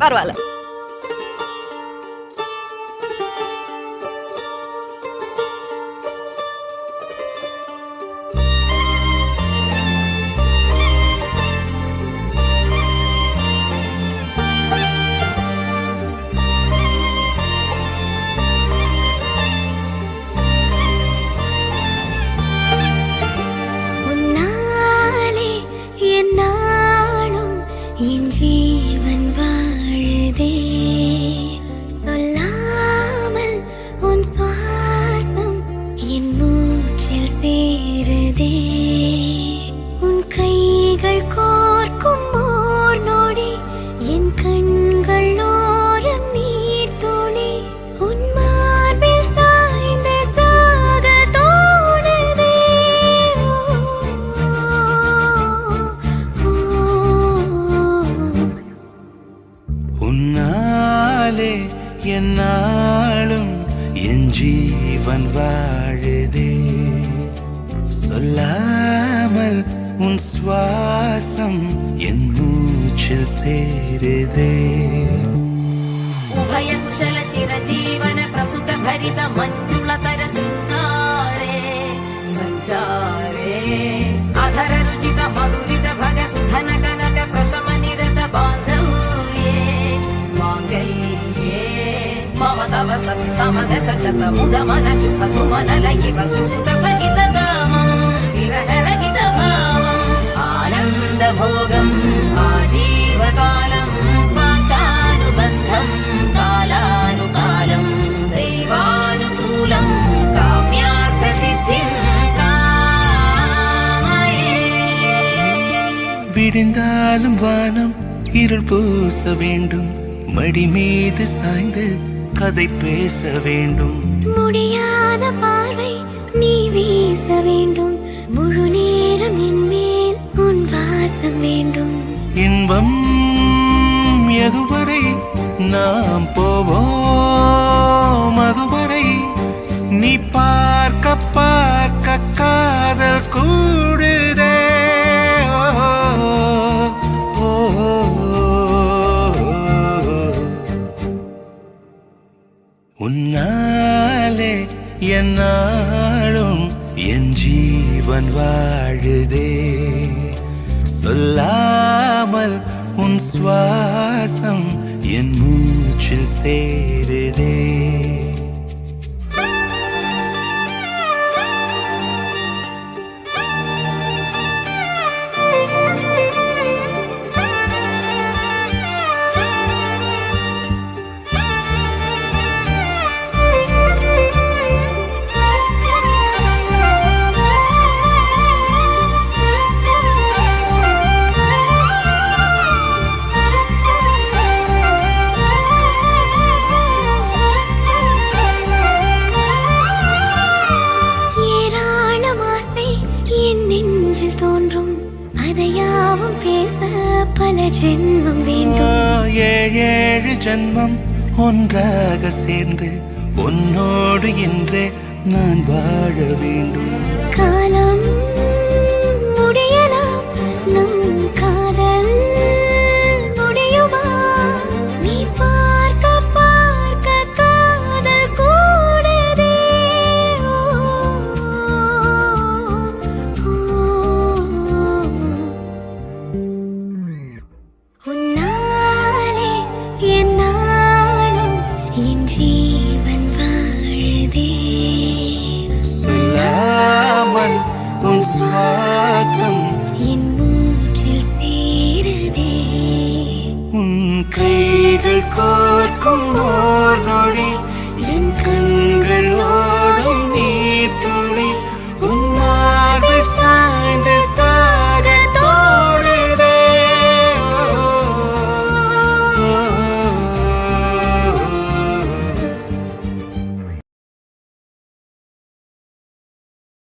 Bárbara. சுவாசம் என் மூச்சில் சேருதே. உன் கைகள் கோர்க்கும் ஓர் நொடி என் கண்கள் ஓரம் நீர் துளி உன் மார்பில் சாய்ந்து சாக தோணுதே. உன்னாலே என்னாலும் என் ஜீவன் வாழுதே. சொல்லாமல் உன் சுவாசம் என் மூச்சில் சேருதே. உபயகுஷல சிரஜீவன பிரசுக பரித மஞ்சுளதர சிந்தாரே சஞ்சாரே. அधर रुचित मधुरि పద శత ముదమన సుఖ సుమన లయివ సుసుత సహిత కామం విరహరహిత భావం ఆనంద భోగం ఆజీవకాలం పాశానుబంధం కాలానుకాలం வானம் இருள் பூச வேண்டும் மடிமீது சாய்ந்து கதை பேச வேண்டும். முடியாத பார்வை நீ வீச வேண்டும். முழு நேரம் என் மேல் உன் வாசம் வேண்டும். இன்பம் எதுவரை நாம் போவோம்? நாளும் என் ஜீவன் வாழுதே. சொல்லாமல் உன் சுவாசம் என் மூச்சில் சேருதே. பல ஜென்மம் வேண்டும். ஏழேழு ஜன்மம் ஒன்றாக சேர்ந்து உன்னோடு இன்றே நான் வாழ வேண்டும். காலம் சேருதே